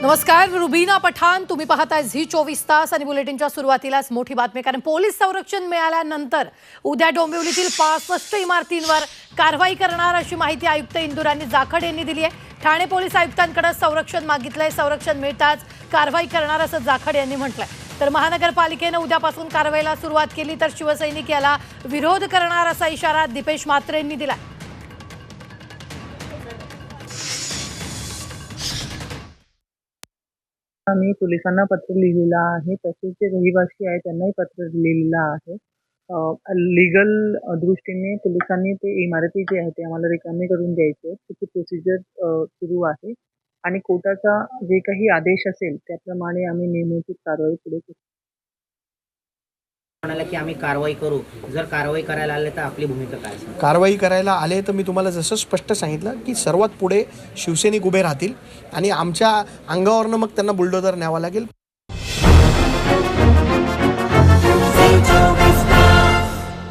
नमस्कार रुबीना पठाण तुम्ही पाहताय झी चोवीस तास आणि बुलेटिनच्या सुरुवातीलाच मोठी बातमी कारण पोलीस संरक्षण मिळाल्यानंतर उद्या डोंबिवलीतील पासष्ट इमारतींवर कारवाई करणार अशी माहिती आयुक्त इंदुरांनी जाखड यांनी दिली आहे. ठाणे पोलीस आयुक्तांकडे संरक्षण मागितलंय संरक्षण मिळताच कारवाई करणार असं जाखड यांनी म्हटलंय. तर महानगरपालिकेनं उद्यापासून कारवाईला सुरुवात केली तर शिवसैनिक याला विरोध करणार असा इशारा दिपेश म्हात्रे यांनी दिला आम्ही पोलिसांना पत्र लिहिलेलं आहे. तसेच जे रहिवासी आहे त्यांनाही पत्र लिहिलेलं आहे. लिगल दृष्टीने पोलिसांनी ते इमारती जे आहे ते आम्हाला रिकामी करून द्यायचे आहे त्याची प्रोसिजर सुरू आहे. आणि कोर्टाचा जे काही आदेश असेल त्याप्रमाणे आम्ही नियमित कारवाई पुढे करू. म्हणाला की आम्ही कारवाई करू. जर कारवाई करायला आले तर आपली भूमिका काय असेल कारवाई करायला आले तर मी तुम्हाला जसं स्पष्ट सांगितलं की सर्वात पुढे शिवसैनिक उभे राहतील आणि आमच्या अंगावरनं मग त्यांना बुलडोजर न्यावा लागेल.